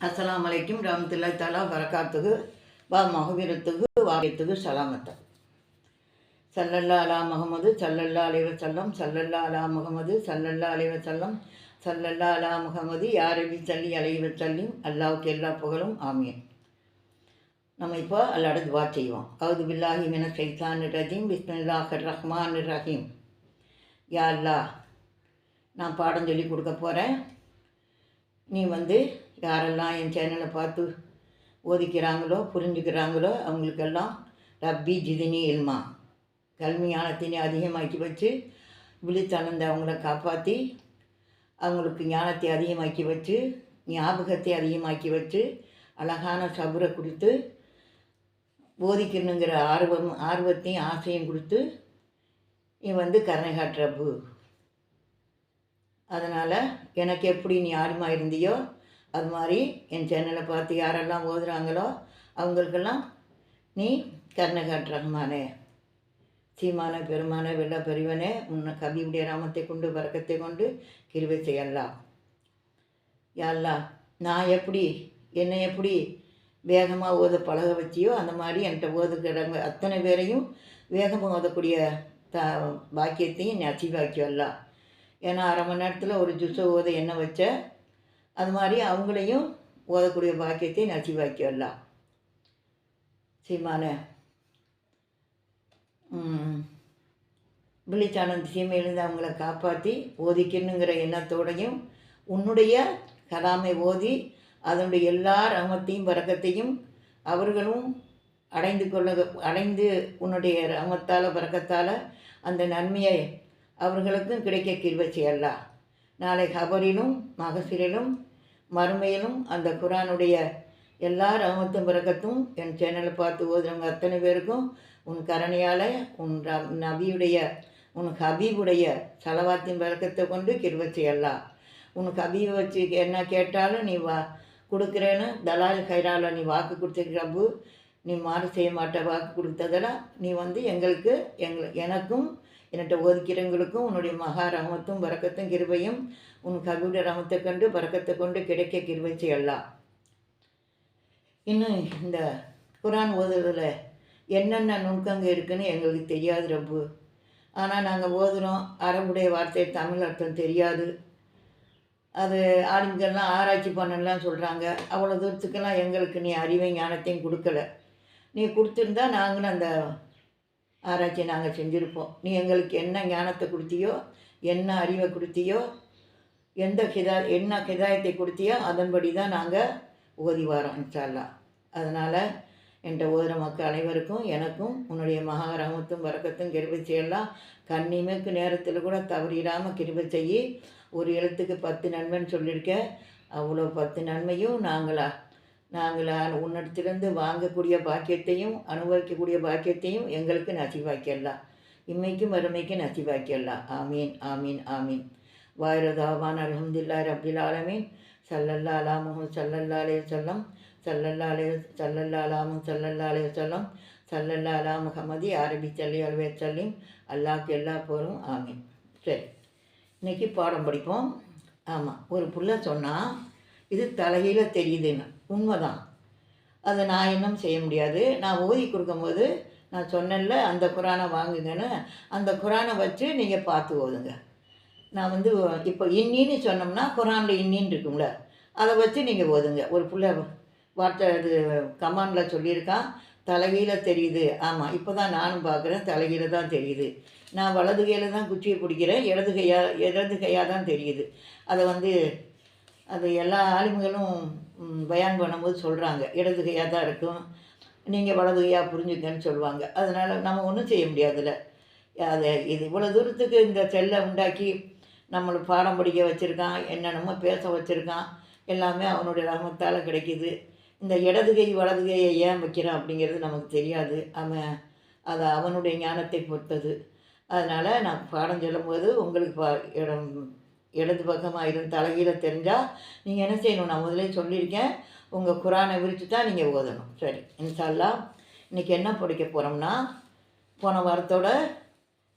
அஸ்லாம் அலைக்கும் ரஹமத்துல்லாஹி தாலா வரக்காத்துக்கு வா மகவீரத்துக்கு வாரியத்துகு சலாமத்து சல்லல்லா அலா முகமது சல்லல்லா அலைவ செல்லம் சல்லல்லா அலா முகமது சல்லல்லா அலைவ செல்லம் சல்லல்லா அலா முகமது யாரபி சல்லி அலைவ சல்லியும் அல்லாவுக்கு எல்லா புகழும் ஆமியன் நம்ம இப்போ அல்லாட துவா செய்வோம். அவுது பில்லாஹி மின சைசான் ரஜீம். பிஸ்மில்லாஹ் ரஹ்மான் ரஹீம். யா அல்லாஹ் நான் பாடம் சொல்லி கொடுக்க போகிறேன் நீ வந்து யாரெல்லாம் என் சேனலை பார்த்து ஓதிக்கிறாங்களோ புரிஞ்சுக்கிறாங்களோ அவங்களுக்கெல்லாம் ரப்பி ஜிதினி இல்மா. கல்வி அதிகமாக்கி வச்சு விழித்தளர்ந்து அவங்கள காப்பாற்றி அவங்களுக்கு ஞானத்தை அதிகமாக்கி வச்சு ஞாபகத்தை அதிகமாக்கி வச்சு அழகான சபுரை கொடுத்து போதிக்கணுங்கிற ஆர்வம் ஆர்வத்தையும் ஆசையும் கொடுத்து நீ வந்து கருணை காட்டுறப்பு அதனால் எனக்கு எப்படி நீ ஆர்வமா இருந்தியோ அது மாதிரி என் சேனலை பார்த்து யாரெல்லாம் ஓதுறாங்களோ அவங்களுக்கெல்லாம் நீ கருணை காட்டுறமானே சீமான பெருமான வெள்ள பெரியவனே உன்னை கவியுடைய ராமத்தை கொண்டு பறக்கத்தை கொண்டு கிருவை செய்யலாம் யாழ்லா நான் எப்படி என்னை எப்படி வேகமாக ஓத பழக வச்சியோ அந்த மாதிரி என்கிட்ட ஓதுக்கிறவங்க அத்தனை பேரையும் வேகமாக ஓதக்கூடிய த பாக்கியத்தையும் நீ அச்சீவாக்கியல்லாம் ஏன்னா அரை மணி நேரத்தில் ஒரு ஜூஸை ஓத எண்ணெய் வச்ச அது மாதிரி அவங்களையும் ஓதக்கூடிய பாக்கியத்தை நசிவாக்கிடலாம் சீமான. விழிச்சானந்த் சீமையிலிருந்து அவங்கள காப்பாற்றி ஓதிக்கணுங்கிற எண்ணத்தோடையும் உன்னுடைய கலாமை ஓதி அதனுடைய எல்லா ரமத்தையும் பறக்கத்தையும் அவர்களும் அடைந்து கொள்ள அடைந்து உன்னுடைய ரமத்தால் பறக்கத்தால் அந்த நன்மையை அவர்களுக்கும் கிடைக்க கிருபை செய்யலாம் நாளை ஹபரிலும் மகசிரிலும் மறுமையிலும் அந்த குரானுடைய எல்லா ரகமத்தும் பிறக்கத்தும் என் சேனலை பார்த்து ஓதுறவங்க அத்தனை பேருக்கும் உன் கரணையால் உன் ர நபியுடைய உன் ஹபீபுடைய செலவாத்தின் பிறக்கத்தை கொண்டு கிருபை செய்யலாம் உன் ஹபீபை வச்சு என்ன கேட்டாலும் நீ வா கொடுக்குறேன்னு தலால் கைரால நீ வாக்கு கொடுத்துருக்கிறப்பு நீ மாறு செய்ய மாட்ட வாக்கு கொடுத்ததெல்லாம் நீ வந்து எங்களுக்கு எங்கள் எனக்கும் என்னட்ட ஒதுக்கிறவங்களுக்கும் உன்னுடைய மகா ரமத்தும் பறக்கத்தும் கிருபையும் உன் கவிட ரமத்தை கண்டு பறக்கத்தை கொண்டு கிடைக்க கிருபை செய்யலாம் இன்னும் இந்த குரான் ஓதுறதுல என்னென்ன நுணுக்கங்க இருக்குன்னு எங்களுக்கு தெரியாது ரப்பு. ஆனால் நாங்கள் ஓதுகிறோம் அரபுடைய வார்த்தை தமிழ் அர்த்தம் தெரியாது. அது ஆளுங்கள்லாம் ஆராய்ச்சி பண்ணலாம் சொல்கிறாங்க அவ்வளோ தூரத்துக்கெல்லாம் எங்களுக்கு நீ அறிவை ஞானத்தையும் கொடுக்கல. நீ கொடுத்துருந்தா நாங்களும் அந்த ஆராய்ச்சி நாங்கள் செஞ்சுருப்போம். நீ எங்களுக்கு என்ன ஞானத்தை கொடுத்தியோ என்ன அறிவை கொடுத்தியோ எந்த ஹிதா என்ன ஹிதாயத்தை கொடுத்தியோ அதன்படி தான் நாங்கள் ஓதி வரோம் இன்ஷால்லா அதனால் என்ற ஓதுற மக்கள் அனைவருக்கும் எனக்கும் உன்னுடைய மகாரகமத்தும் வரக்கத்தும் கிருபை செய்யலாம். கண்ணிமைக்கு நேரத்தில் கூட தவறிடாமல் கிருபை செய்ய ஒரு எழுத்துக்கு பத்து நன்மைன்னு சொல்லியிருக்க அவ்வளோ பத்து நன்மையும் நாங்களா நாங்கள் உன்னிடத்திலிருந்து வாங்கக்கூடிய பாக்கியத்தையும் அனுபவிக்கக்கூடிய பாக்கியத்தையும் எங்களுக்கு நசிவாக்கிடலாம் இம்மைக்கும் வறுமைக்கும் நசிவாக்கிடலாம் ஆமீன் ஆமீன் ஆமீன். வாயிரதாவான் அலமதுல்லா ரபில் ஆலமீன். சல்லல்லா அலாமும் சல்லல்லா அலே சொல்லம் சல்லல்லா அலே சல்லல்லா அலாமும் சல்லல்லா அலே சொல்லம் சல்லல்லா அலா முகமதி அரபி சல்லி அல்வே சல்லிம் அல்லாஹ்க்கு எல்லா போரும் ஆமீன். சரி இன்றைக்கி பாடம் படிப்போம். ஆமாம் ஒரு புள்ள சொன்னால் இது தலையில் தெரியுதுன்னு. உண்மைதான். அதை நான் இன்னும் செய்ய முடியாது. நான் ஓதி கொடுக்கும்போது நான் சொன்னேன்ல அந்த குரானை வாங்குங்கன்னு. அந்த குரானை வச்சு நீங்கள் பார்த்து ஓதுங்க. நான் வந்து இப்போ இன்னின்னு சொன்னோம்னா குரானில் இன்னின்னு இருக்கும்ல. அதை வச்சு நீங்கள் ஓதுங்க. ஒரு பிள்ளை வார்த்தை இது கமாண்டில் சொல்லியிருக்கான் தலைகீழ தெரியுது. ஆமாம் இப்போ தான் நானும் பார்க்குறேன் தலைகீழ தான் தெரியுது. நான் வலது கையில் தான் குச்சியை பிடிக்கிறேன் இடது கையாக இடது கையாக தான் தெரியுது. அதை வந்து அது எல்லா ஆளுமைகளும் பயான் பண்ணும்போது சொல்கிறாங்க இடது கையாக தான் இருக்கும். நீங்கள் வலது கையாக புரிஞ்சுக்கன்னு சொல்லுவாங்க. அதனால் நம்ம ஒன்றும் செய்ய முடியாதுல்ல. அதை இது இவ்வளோ தூரத்துக்கு இந்த செல்லை உண்டாக்கி நம்மளை பாடம் படிக்க வச்சுருக்கான் என்னென்னமோ பேச வச்சுருக்கான். எல்லாமே அவனுடைய ரகமத்தால் கிடைக்கிது. இந்த இடது கை வலது கையை ஏன் வைக்கிறான் அப்படிங்கிறது நமக்கு தெரியாது. அவன் அது அவனுடைய ஞானத்தை பொறுத்தது. அதனால் நான் பாடம் சொல்லும்போது உங்களுக்கு பா இடம் இடது பக்கமாக இருந்து தலைகீழ தெரிஞ்சால் நீங்கள் என்ன செய்யணும்? நான் முதலே சொல்லியிருக்கேன். உங்கள் குரானை விரித்து தான் நீங்கள் ஓதணும். சரி இன்ஷால்லா இன்றைக்கி என்ன பிடிக்க போகிறோம்னா போன வாரத்தோட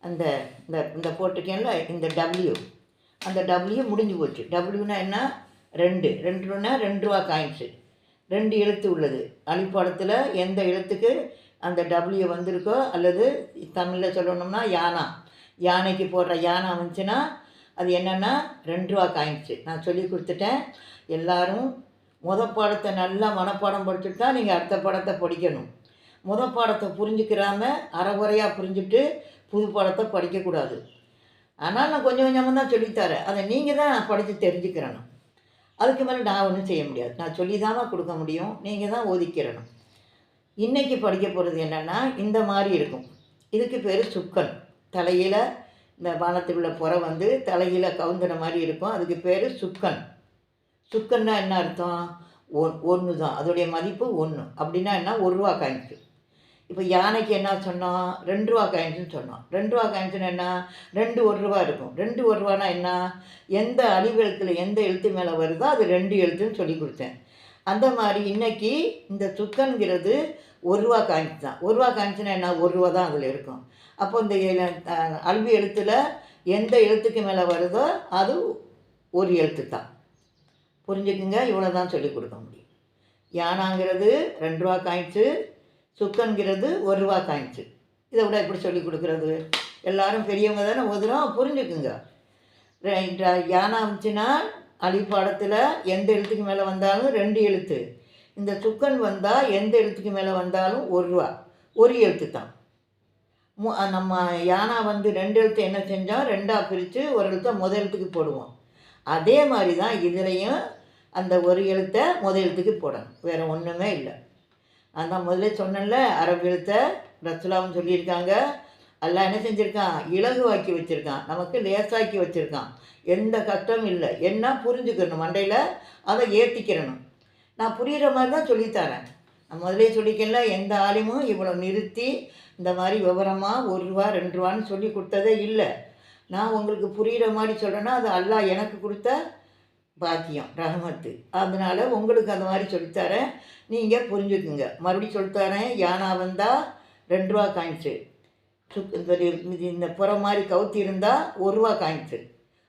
அந்த இந்த இந்த போட்டிருக்கேன்ல இந்த டபிள்யூ அந்த டபிள்யூ முடிஞ்சு போச்சு. டபிள்யூனா என்ன? ரெண்டு. ரெண்டுனா ரெண்டு ரூபா காயின்ஸு ரெண்டு எழுத்து உள்ளது. அழிப்பாடத்தில் எந்த எழுத்துக்கு அந்த டபிள்யூ வந்திருக்கோ அல்லது தமிழில் சொல்லணும்னா யானா. யானைக்கு போடுற யானை வந்துச்சுன்னா அது என்னென்னா ரெண்டு ரூபா காயின்ஸு. நான் சொல்லி கொடுத்துட்டேன். எல்லோரும் முத பாடத்தை நல்லா மனப்பாடம் படிச்சுட்டு தான் நீங்கள் அடுத்த பாடத்தை படிக்கணும். முத பாடத்தை புரிஞ்சுக்கிறாம அறகுறையாக புரிஞ்சுட்டு புது பாடத்தை படிக்கக்கூடாது ஆனால் நான் கொஞ்சம் கொஞ்சமாக தான் சொல்லித்தரேன் அதை நீங்கள் தான் படித்து தெரிஞ்சுக்கிறணும். அதுக்கு மேலே நான் ஒன்றும் செய்ய முடியாது. நான் சொல்லி தான் கொடுக்க முடியும். நீங்கள் தான் ஒதுக்கிறணும் இன்றைக்கி படிக்க போகிறது என்னென்னா இந்த மாதிரி இருக்கும். இதுக்கு பேர் சுக்கன் தலையில் இந்த வானத்துக்குள்ள புற வந்து தலையில் கவுந்துன மாதிரி இருக்கும். அதுக்கு பேர் சுக்கன். சுக்கன்னா என்ன அர்த்தம்? ஒன் ஒன்று தான் அதோடைய மதிப்பு ஒன்று அப்படின்னா என்ன? ஒரு ரூபா காயின்ஸு இப்போ யானைக்கு என்ன சொன்னோம்? ரெண்டு ரூபா காயின்ஸுன்னு சொன்னோம். ரெண்டு ரூபா காயின்ஸுன்னு என்ன? ரெண்டு ஒரு ரூபா இருக்கும். ரெண்டு ஒரு ரூபானா என்ன? எந்த அழிவு எழுத்தில் எந்த எழுத்து மேலே வருதோ அது ரெண்டு எழுத்துன்னு சொல்லி கொடுத்தேன். அந்த மாதிரி இன்னைக்கு இந்த சுக்கன்கிறது ஒரு ரூபா காயின்ஸ் தான் ஒரு ரூபா காயின்ஸ்னா என்ன? ஒரு ரூபா தான் அதில் இருக்கும். அப்போ இந்த அல்வி எழுத்தில் எந்த எழுத்துக்கு மேலே வருதோ அது ஒரு எழுத்து தான். புரிஞ்சுக்குங்க? இவ்வளோ தான் சொல்லிக் கொடுக்க முடியும். யானாங்கிறது ரெண்டு ரூபா காயின்ஸு சுக்கன்கிறது ஒரு ரூபா காயின்ஸு இதை விட எப்படி சொல்லிக் கொடுக்குறது? எல்லாரும் பெரியவங்க தானே ஓதுறோம்? புரிஞ்சுக்குங்க. யானா ர- அழிப்பாடத்தில் எந்த எழுத்துக்கு மேலே வந்தாலும் ரெண்டு எழுத்து. இந்த சுக்கன் வந்தால் எந்த எழுத்துக்கு மேலே வந்தாலும் ஒரு ரூபா. ஒரு எழுத்து தான். மு- நம்ம யானா வந்து ரெண்டு எழுத்து என்ன செஞ்சோம் ரெண்டாக பிரித்து ஒரு எழுத்தை முதல் எழுத்துக்கு போடுவோம். அதே மாதிரி தான் இதுலேயும் அந்த ஒரு எழுத்தை முதல் எழுத்துக்கு போடணும். வேறு ஒன்றுமே இல்லை. அதான் முதல்ல சொன்னேன்ல அரபு எழுத்தை ரசுலாவும் சொல்லியிருக்காங்க. எல்லாம் என்ன செஞ்சுருக்கான்? இலகுவாக்கி வச்சுருக்கான். நமக்கு லேசாக்கி வச்சுருக்கான். எந்த கஷ்டமும் இல்லை. என்ன புரிஞ்சுக்கணும் மண்டையில்? அதை ஏற்றிக்கிறணும் நான் புரிகிற மாதிரி தான் சொல்லித்தரேன். நான் முதலே சொல்லிக்கல எந்த ஆளுமும் இவ்வளோ நிறுத்தி இந்த மாதிரி விவரமாக ஒரு ரூபா ரெண்டு ரூபான்னு சொல்லி கொடுத்ததே இல்லை. நான் உங்களுக்கு புரிகிற மாதிரி சொல்கிறேன்னா அது அல்லாஹ் எனக்கு கொடுத்த பாக்கியம் ரஹமத்து. அதனால் உங்களுக்கு அந்த மாதிரி சொல்லித்தரேன். நீங்கள் புரிஞ்சுக்குங்க. மறுபடியும் சொல்லித்தரேன் யானா வந்தால் ரெண்டு ரூபா காயின்ஸு. சுக் இந்த இது இந்த புற மாதிரி கவுத்தி இருந்தால் ஒரு ரூபா காயின்ஸு.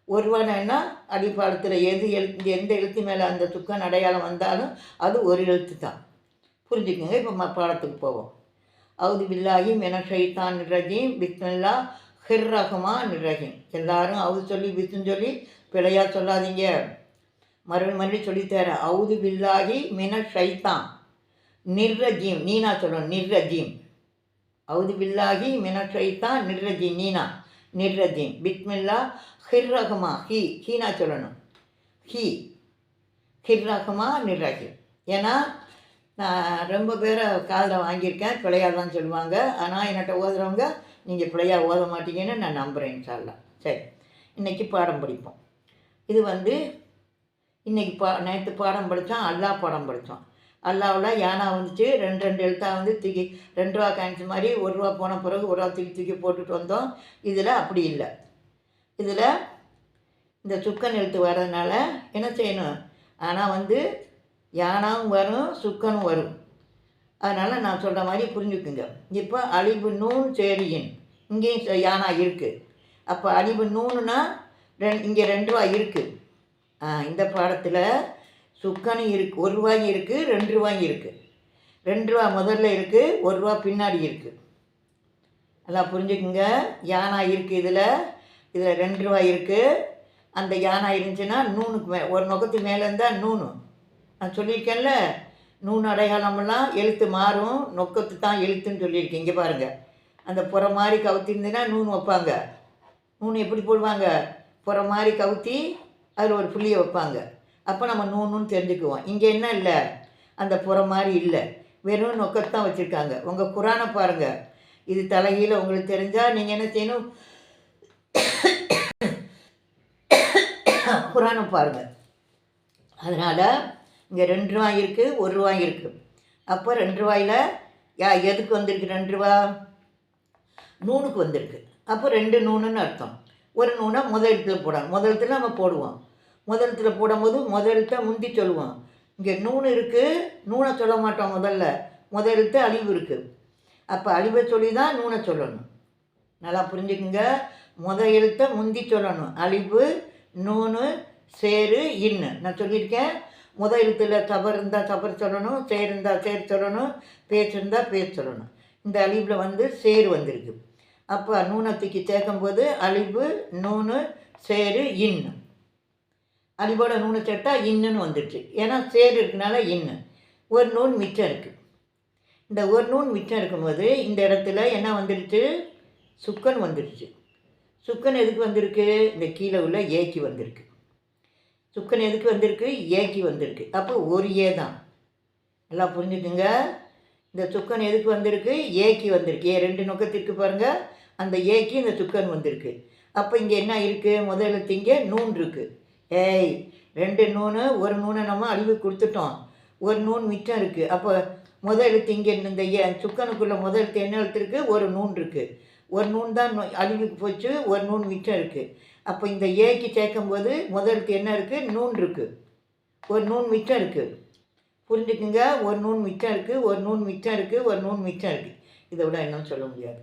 ஒரு என்ன அடிப்பாளத்தில் எது எழுத்து எந்த எழுத்து மேலே அந்த துக்கம் அடையாளம் வந்தாலும் அது ஒரு எழுத்து தான் புரிஞ்சுக்கோங்க இப்போ ம பாடத்துக்கு போவோம். அவுது பில்லாகி மெனஷைத்தான் நிரஜீம் ரஜீம் பிஸ்மில்லா ஹிர் ரஹ்மான் ரஹீம். எல்லாரும் அவுது சொல்லி பிஸ்ன்னு சொல்லி பிழையாக சொல்லாதீங்க. மறுபடியும் மறுபடியும் சொல்லித்தரேன் அவுது பில்லாகி மின ஷைத்தான் நிர்ரஜீம் நீனா சொல்லணும் நிர்ரஜீம் அவுது பில்லாகி மின ஷைத்தான் நிர்ரஜீம் நீனா. நிர்ரஜீம் பிஸ்மில்லா ஹிர் ரஹ்மா ஹி. ஹீனா சொல்லணும். ஹி. ஹிர் ரஹ்மா நிர்ரஜீம் ஏன்னா நான் ரொம்ப பேரை காதில் வாங்கியிருக்கேன். பிழையா தான் சொல்லுவாங்க. ஆனால் என்கிட்ட ஓதுறவங்க நீங்கள் பிள்ளையாக ஓத மாட்டீங்கன்னு நான் நம்புகிறேன் சார்லாம் சரி. இன்றைக்கி பாடம் படிப்போம். இது வந்து இன்றைக்கி பா நேற்று பாடம் படித்தோம் அல்லாஹ் பாடம் படித்தோம். அல்லாவில் யானா வந்துச்சு ரெண்டு ரெண்டு எழுத்தாக வந்து தூக்கி ரெண்டு ரூபா காயின்ஸ் மாதிரி ஒரு ரூபா போன பிறகு ஒரு ரூபா தூக்கி தூக்கி போட்டுட்டு வந்தோம். இதில் அப்படி இல்லை. இதில் இந்த சுக்கன் எழுத்து வர்றதுனால என்ன செய்யணும்? ஆனால் வந்து யானாவும் வரும் சுக்கனும் வரும். அதனால் நான் சொல்கிற மாதிரி புரிஞ்சுக்குங்க. இப்போ அழிவு நூன் சேரியின். இங்கேயும் ச- யானா இருக்குது அப்போ அழிவு நூனுனா ரெண் இங்கே ரெண்டு ரூபா இருக்குது இந்த பாடத்தில் சுக்கனும் இருக்குது ஒரு ரூபாய் இருக்குது ரெண்டு ரூபாய் இருக்குது ரெண்டு ரூபா முதல்ல இருக்குது ஒரு ரூபா பின்னாடி இருக்குது நல்லா புரிஞ்சுக்குங்க. யானா இருக்குது இதில் இதில் ரெண்டு ரூபா இருக்குது அந்த யானா இருந்துச்சுன்னா நூனுக்கு மே ஒரு நுகத்து மேலே இருந்தால் நூனு. நான் சொல்லியிருக்கேன்ல நூன் அடையாளமெல்லாம் எழுத்து மாறும் நொக்கத்து தான் எழுத்துன்னு சொல்லியிருக்கேன். இங்கே பாருங்கள் அந்த புற மாதிரி கவுத்திருந்துன்னா நூன் வைப்பாங்க. நூன் எப்படி போடுவாங்க? புற மாதிரி கவுத்தி அதில் ஒரு புள்ளியை வைப்பாங்க. அப்போ நம்ம நூனுன்னு தெரிஞ்சுக்குவோம். இங்கே என்ன இல்லை? அந்த புற மாதிரி இல்லை. வெறும் நொக்கத்தான் வச்சுருக்காங்க. உங்கள் குரானை பாருங்கள் இது தலைகீழ உங்களுக்கு தெரிஞ்சால் நீங்கள் என்ன செய்யணும்? குரானை பாருங்கள் அதனால் இங்கே ரெண்டு ரூபாய் இருக்குது ஒரு ரூபாய் இருக்குது அப்போ ரெண்டு ரூபாயில் யா எதுக்கு வந்திருக்கு ரெண்டு ரூபா நூனுக்கு வந்திருக்கு. அப்போ ரெண்டு நூனுன்னு அர்த்தம். ஒரு நூனை முதல் போடணும். முதல் நம்ம போடுவோம். முதல் எழுத்துல போடும்போது முதல் முந்தி சொல்லுவோம் இங்கே நூன் இருக்குது நூனை சொல்ல மாட்டோம் முதல்ல. முதல் எழுத்து அழிவு இருக்குது அப்போ அழிவை சொல்லி தான் நூனை சொல்லணும். நல்லா புரிஞ்சுக்குங்க. முத எழுத்தை முந்தி சொல்லணும். அழிவு நூனு சேரு இன்னு. நான் சொல்லியிருக்கேன். முத எழுத்தில் தவறு இருந்தால் தவறு சொல்லணும். சேர் இருந்தால் சேர் சொல்லணும். பேச்சு இருந்தால் பேர் சொல்லணும். இந்த அழிவில் வந்து சேரு வந்திருக்கு. அப்போ நூனத்துக்கு சேர்க்கும்போது அழிவு நூனு சேரு இன்னு. அழிவோட நூனு சேர்த்தா இன்னுன்னு வந்துடுச்சு. ஏன்னா சேரு இருக்கனால இன்னு. ஒரு நூன் மிச்சம் இருக்குது இந்த ஒரு நூன் மிச்சம் இருக்கும்போது இந்த இடத்துல என்ன வந்துடுச்சு? சுக்கன் வந்துடுச்சு. சுக்கன் எதுக்கு வந்திருக்கு? இந்த கீழே உள்ள ஏக்கி வந்திருக்கு. சுக்கன் எதுக்கு வந்திருக்கு? ஏக்கி வந்திருக்கு. அப்போ ஒரு ஏ தான். நல்லா புரிஞ்சுக்குங்க. இந்த சுக்கன் எதுக்கு வந்திருக்கு? ஏக்கி வந்திருக்கு. ஏ ரெண்டு நுக்கத்திற்கு பாருங்கள் அந்த ஏக்கி இந்த சுக்கன் வந்திருக்கு. அப்போ இங்கே என்ன இருக்குது முதல்ல திங்க நூன் இருக்குது ஏய் ரெண்டு நூனு ஒரு நூனை நம்ம அழிவு கொடுத்துட்டோம். ஒரு நூன் மிச்சம் இருக்குது அப்போ முதல் எழுத்து இங்கே இந்த ஏ சுக்கனுக்குள்ள முதல் எழுத்து என்ன எழுத்து இருக்குது ஒரு நூன் இருக்குது ஒரு நூன் தான் அழிவுக்கு போச்சு. ஒரு நூன் மிச்சம் இருக்குது அப்போ இந்த ஏக்கு சேர்க்கும்போது முதல் எழுத்து என்ன இருக்குது நூன் இருக்குது ஒரு நூன் மிச்சம் இருக்குது புரிஞ்சுக்குங்க? ஒரு நூன் மிச்சம் இருக்குது ஒரு நூன் மிச்சம் இருக்குது ஒரு நூன் மிச்சம் இருக்குது இதை விட இன்னும் சொல்ல முடியாது.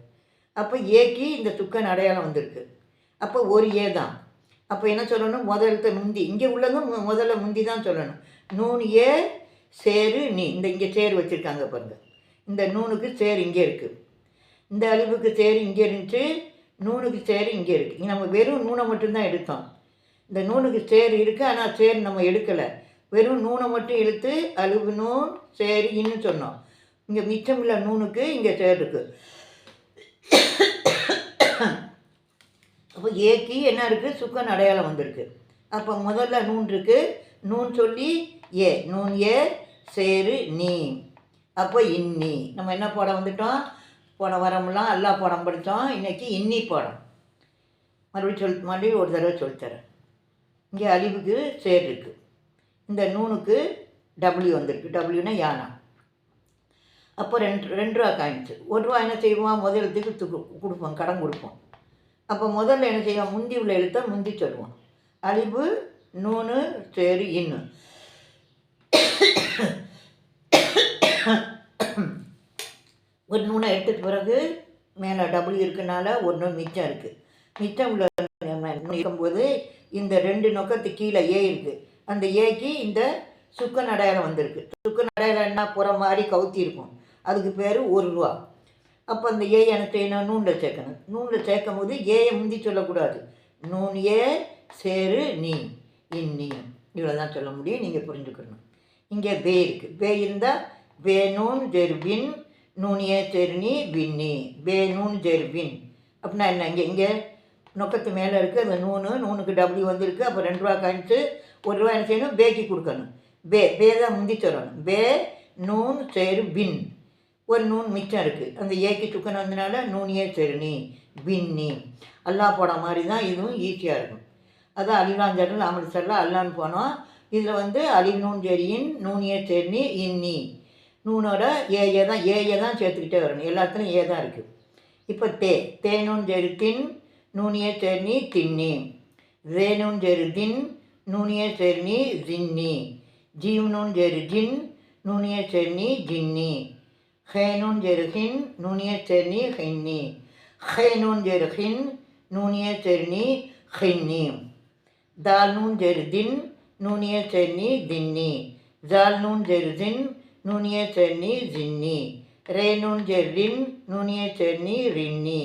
அப்போ ஏக்கு இந்த சுக்கன் அடையாளம் வந்திருக்கு. அப்போ ஒரு ஏ தான். அப்போ என்ன சொல்லணும்? முதல் முந்தி. இங்கே உள்ளதும் மு- முதல்ல முந்தி தான் சொல்லணும். நூன் ஏ சேரு நீ. இந்த இங்கே சேர் வச்சுருக்காங்க பாருங்கள் இந்த நூனுக்கு சேர் இங்கே இருக்குது இந்த அழிவுக்கு சேர் இங்கே இருந்துச்சு நூனுக்கு சேர் இங்கே இருக்குது நம்ம வெறும் நூனை மட்டும்தான் எடுத்தோம். இந்த நூனுக்கு சேர் இருக்குது ஆனால் சேர் நம்ம எடுக்கலை. வெறும் நூனை மட்டும் இழுத்து அழுவு நூன் சேரின்னு இன்னும் சொன்னோம். இங்கே மிச்சமில்ல நூனுக்கு இங்கே சேர் இருக்குது அப்போ ஏக்கி என்ன இருக்குது சுக்கன் அடையாளம் வந்திருக்கு. அப்போ முதல்ல நூன் இருக்குது நூன் சொல்லி ஏ. நூன் ஏ சேரு நீ. அப்போ இன்னி. நம்ம என்ன படம் வந்துட்டோம்? போன வரம்லாம் எல்லா படம் படித்தோம். இன்னைக்கு இன்னி படம். மறுபடியும் சொல் மறுபடியும் ஒரு தடவை சொல்லித்தரேன் இங்கே அழிவுக்கு சேர் இருக்குது இந்த நூனுக்கு டபிள்யூ வந்திருக்கு. டபிள்யூனா யானா? அப்போ ரெண்டு ரெண்டு ரூபா காயின்ஸு. ஒரு ரூபா என்ன செய்வோம்? முதலத்துக்கு கொடுப்போம். கடன் கொடுப்போம். அப்போ முதல்ல என்ன செய்வோம் முந்தி உள்ள எழுத்தை முந்தி சொல்லுவோம். அழிவு நூனு சேரு இன்னு. ஒரு நூனை எடுத்துட்டு பிறகு மேலே டபுள் இருக்கனால ஒன்று மிச்சம் இருக்குது மிச்சம் உள்ள இருக்கும்போது இந்த ரெண்டு நொக்கத்து கீழே ஏ இருக்குது அந்த ஏக்கு இந்த சுக்கன் அடையாளம் வந்திருக்கு. சுக்கன் அடையாளம் என்ன? புற மாதிரி கவுத்தி இருக்கும். அதுக்கு பேர் ஒரு ரூபா. அப்போ அந்த ஏ எனக்கு செய்யணும் நூனில் சேர்க்கணும். நூனில் சேர்க்கும் போது ஏயை முந்தி சொல்லக்கூடாது. நூன் ஏ சேரு நீ இன்னி இவ்வளோ தான் சொல்ல முடியும். நீங்கள் புரிஞ்சுக்கணும். இங்கே பே இருக்குது பே இருந்தால் பே நூன் ஜெரு பின் நூனியே செருனி பின்னி பே நூன் ஜெரு பின் அப்படின்னா என்ன? இங்கே இங்கே நொக்கத்து மேலே இருக்குது அந்த நூனு நூனுக்கு டபுள்யூ வந்திருக்கு. அப்போ ரெண்டு ரூபா காமிச்சு ஒரு ரூபா என்ன செய்யணும்? பேக்கு கொடுக்கணும். பே பே தான் முந்தி சொல்லணும். பே நூன் சேரு பின் ஒரு நூன் மிச்சம் இருக்குது அந்த ஏக்கு சுக்கன் வந்தனால நூனியே செருனி பின்னி அல்லா போட மாதிரி தான் இதுவும் ஈஸியாக இருக்கும். அதான் அலிலாஞ்சரில் அமிர்தசரில் அல்லான்னு போனோம். இதில் வந்து அலிநூன் ஜெரியின் நூனியே செருனி இன்னி நூனோட ஏஏ தான் ஏஏ தான் சேர்த்துக்கிட்டே வரணும். எல்லாத்துலையும் ஏ தான் இருக்குது இப்போ தே தேனூன் ஜெருத்தின் தின் நூனியே செருனி தின்னி ரேனூன் ஜெருதின் நூனியே ஜின்னி ஜீவனூன் ஜெருஜின் ஜின் நூனியே ஜின்னி ஹேனூன் ஜெருகின் நூனிய செர்னி ஹின்னி ஹேனூன் ஜெருஹின் நூனிய செர்னி ஹின்னி தால்நூன் ஜெருதின் நூனிய தெர்னி தின்னி ஜால்நூன் ஜெருதின் நூனிய தெர்னி ஜின்னி ரேனூன் ஜெர்ரின் நூனிய செர்னி ரின்னி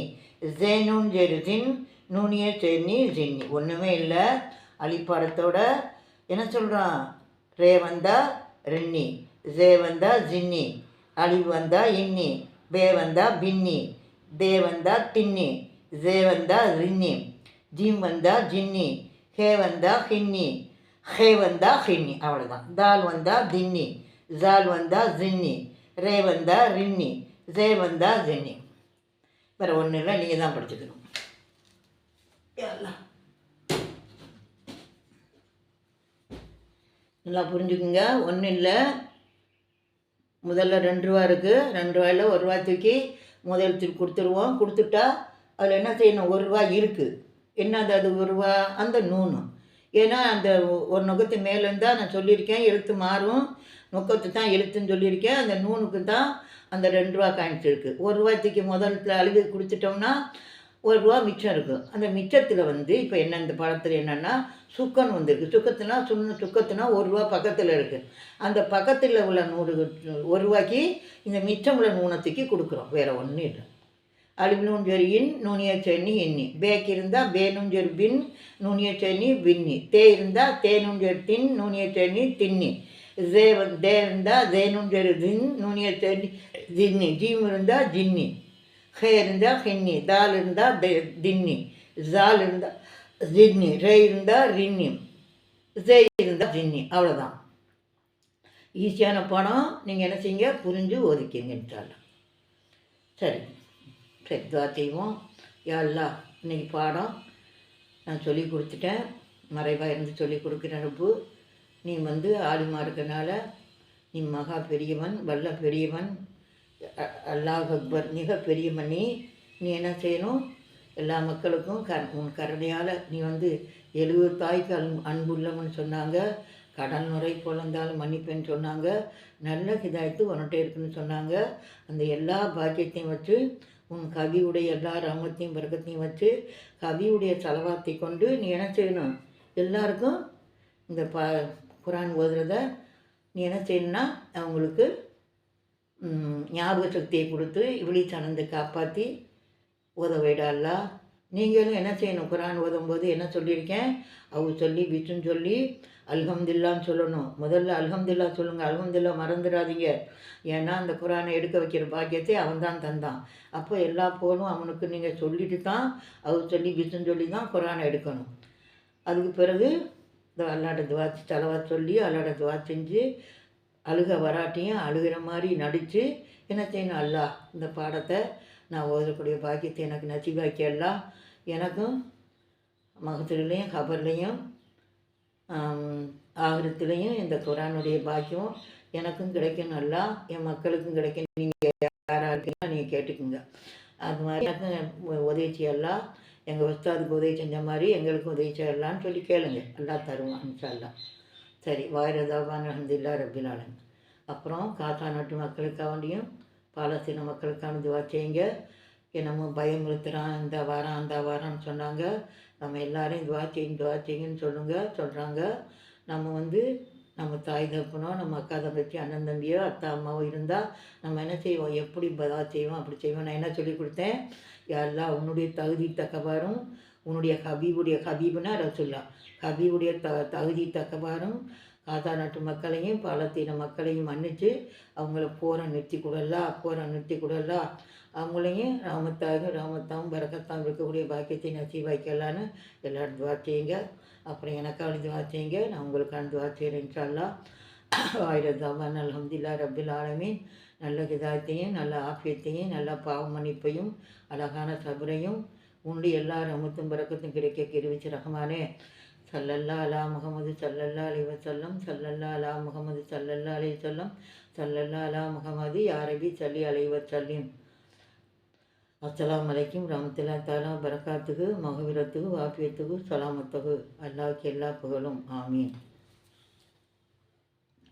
ஜேனூன் ஜெருதின் நூனிய செர்னி ஜின்னி ஒன்றுமே இல்லை. அழிப்பாடத்தோட என்ன சொல்கிறான் ரே வந்தா ரின்னி. ஜே வந்தா ஜின்னி அழிவு வந்தா இன்னி பே வந்தா பின்னி தே வந்தா தின்னி ஜே வந்தா ரின்னி ஜிம் வந்தா ஜின்னி ஹே வந்தா ஹின்னி ஹே வந்தா ஹின்னி அவ்வளோதான் தால் வந்தா தின்னி ஜால் வந்தா ஜின்னி ரே வந்தா ரின்னி ஜே வந்தா ஜின்னி வேறு ஒன்றும் இல்லை நீங்கள் தான் படிச்சுக்கணும். நல்லா புரிஞ்சுக்குங்க ஒன்றும் இல்லை. முதல்ல ரெண்டு ரூபா இருக்குது ரெண்டு ரூபாயில் ஒரு ரூபா தூக்கி முதல் தூக்கி கொடுத்துருவோம். கொடுத்துட்டா அதில் என்ன செய்யணும்? ஒரு ரூபா இருக்குது என்னது அது ஒரு ரூபா? அந்த நூனு. ஏன்னா அந்த ஒரு நுகத்து மேலே நான் சொல்லியிருக்கேன். எழுத்து மாறும். நுக்கத்து தான் எழுத்துன்னு சொல்லியிருக்கேன். அந்த நூனுக்கு தான் அந்த ரெண்டு ரூபா காயின்ஸ் இருக்குது ஒரு ரூபாய்க்கு முதல்ல அழுது கொடுத்துட்டோம்னா ஒரு ரூபா மிச்சம் இருக்கும் அந்த மிச்சத்தில் வந்து இப்போ என்ன இந்த படத்தில் என்னென்னா சுக்கன் வந்திருக்கு. சுக்கத்துனா சுண்ணு சுக்கத்துனா ஒரு ரூபா பக்கத்தில் இருக்குது அந்த பக்கத்தில் உள்ள நூறு ஒரு ரூபாய்க்கு இந்த மிச்சம் உள்ள நூனத்துக்கு கொடுக்குறோம். வேறு ஒன்றும் இல்லை. அலிப்னூன் ஜொரி இன் நுனிய சென்னி இன்னி பேக் இருந்தால் பேனும் ஜொரி பின் நுனிய சென்னி பின்னி தே இருந்தால் தேனும் ஜொரி தின் நுனிய சென்னி தின்னி ஜே தே இருந்தால் ஜேனும் ஜொரி தின் நுனிய சென்னி தின்னி ஜீம் இருந்தால் ஜின்னி. ஹே இருந்தால் ஹின்னி. தால் இருந்தால் தின்னி. ஜால் இருந்தால் ஜின்னி ரே இருந்தால் ரின்னி ஜே இருந்தால் ஜின்னி அவ்வளோதான் ஈஸியான படம் நீங்கள் என்ன செய்யுங்க? புரிஞ்சு ஒதுக்கிங்கன்றாலும் சரி. சரி துவா செய்வோம். யாழ்லா இன்னைக்கு பாடம் நான் சொல்லி கொடுத்துட்டேன். மறைவாக இருந்து சொல்லி கொடுக்குற அனுப்பு. நீ வந்து ஆளுமா இருக்கனால நீ மகா பெரியவன் வல்ல பெரியவன் அல்லாஹ் அக்பர் மிக பெரியவன் நீ. நீ என்ன செய்யணும்? எல்லா மக்களுக்கும் க உன் கருணையால் நீ வந்து எழுபது தாய்க்கு அன் அன்புள்ளவன் சொன்னாங்க. கடன் முறை பிறந்தாலும் மன்னிப்பேன்னு சொன்னாங்க. நல்ல ஹிதாயத்து உன்கிட்ட இருக்குன்னு சொன்னாங்க. அந்த எல்லா பாக்கியத்தையும் வச்சு உன் கவியுடைய எல்லா ரமத்தையும் வர்க்கத்தையும் வச்சு கவியுடைய செலவாத்தை கொண்டு நீ என்ன செய்யணும்? எல்லாருக்கும் இந்த ப குரான் ஓதுறத நீ என்ன செய்யணும்னா அவங்களுக்கு ஞாபக சக்தியை கொடுத்து இவிழி சனந்து காப்பாற்றி உதவிடல்லா நீங்களும் என்ன செய்யணும்? குரான் ஓதும்போது என்ன சொல்லியிருக்கேன்? அவ சொல்லி பிச்சுன்னு சொல்லி அல்ஹம்துல்லான்னு சொல்லணும். முதல்ல அல்ஹம்துல்லா சொல்லுங்கள் அல்ஹம்துல்லா மறந்துடாதீங்க. ஏன்னா அந்த குரானை எடுக்க வைக்கிற பாக்கியத்தை அவன் தான் தந்தான். அப்போ எல்லா போலும் அவனுக்கு நீங்கள் சொல்லிட்டு தான் அவர் சொல்லி பிச்சுன்னு சொல்லி தான் குரானை எடுக்கணும். அதுக்கு பிறகு இந்த அல்லாட துவா தலைவா சொல்லி அல்லாட துவா செஞ்சு அழுக வராட்டியும் அழுகிற மாதிரி நடித்து என்ன செய்யணும்? அல்லா இந்த பாடத்தை நான் ஓதக்கூடிய பாக்கியத்தை எனக்கு நசிவாக்கி எல்லாம் எனக்கும் மகத்திலையும் கபர்லேயும் ஆகிரத்துலேயும் இந்த குரானுடைய பாக்கியம் எனக்கும் கிடைக்கும் நல்லா என் மக்களுக்கும் கிடைக்கும் நீங்கள் யாராக இருக்கீங்களோ நீங்கள் கேட்டுக்குங்க. அது மாதிரி எனக்கும் உதவி செய்யலாம் எங்கள் உஸ்தாதுக்கு உதவி செஞ்ச மாதிரி எங்களுக்கும் உதவி செய்யலான்னு சொல்லி கேளுங்க. எல்லாம் தருவான் எல்லாம் சரி வாயிரதாபான் அஹமதுல்லா ரபில் ஆலமீன். அப்புறம் காத்தா நாட்டு மக்களுக்காண்டியும் பாலஸ்தீன மக்களுக்கான துவா செய்யுங்க. என்னமோ பயமுறுத்துகிறான் இந்த வாரம் அந்த வாரம்னு சொன்னாங்க. நம்ம எல்லாரையும் துவா செய்யுங்க துவா செய்யுங்கன்னு சொல்லுங்க சொல்கிறாங்க நம்ம வந்து நம்ம தாய் தப்புனோ நம்ம அக்கா தங்கச்சி அண்ணன் தம்பியோ அத்தா அம்மாவோ இருந்தால் நம்ம என்ன செய்வோம்? எப்படி பதா செய்வோம்? அப்படி செய்வோம். நான் என்ன சொல்லி கொடுத்தேன்? எல்லாம் உன்னுடைய தகுதி தக்கவாறும் உன்னுடைய ஹபீபுடைய ஹபீபுனா ரசுல்லா ஹபீபுடைய த தகுதி தக்கவாறும் காதா நாட்டு மக்களையும் பாலத்தீன மக்களையும் மன்னித்து அவங்கள போரை நிறுத்தி கொடுல்லா போரை நிறுத்தி கொடுல்லா அவங்களையும் ராமத்தாக ராமத்தாவும் பரக்கத்தாவும் இருக்கக்கூடிய பாக்கியத்தை நசீவாக்கலான்னு எல்லாரும் துவா செய்யுங்க. அப்புறம் எனக்கான துவா செய்யுங்க. நான் உங்களுக்கான துவா செய்கிறேன் இன்ஷால்லா ஆயிரத்தாமன் அல்ஹம்துலில்லா ரபில் ஆலமீன். நல்ல கிதாத்தையும் நல்ல ஆஃபியத்தையும் நல்ல பாவ மன்னிப்பையும் அழகான சபரையும் உண்டு எல்லா ரமத்தும் பறக்கத்தும் கிடைக்க கிருவிச்சு ரஹ்மானே. சல்லல்லா அலா முகமது சல்லல்லா அலி வசல்லம் சல்லல்லா அலா முகமது சல்லல்லா அலி சொல்லம் சல்லல்லா அலா முகமது யாரபி சல்லி அலி வசல்லிம் அஸ்லாம் அலைக்கும் ரமத்துல்லா தாலா பரக்காத்துக்கு மகவிரத்துக்கு வாப்பியத்துக்கு சலாமத்துக்கு அல்லாவுக்கு எல்லா புகழும். ஆமீன்.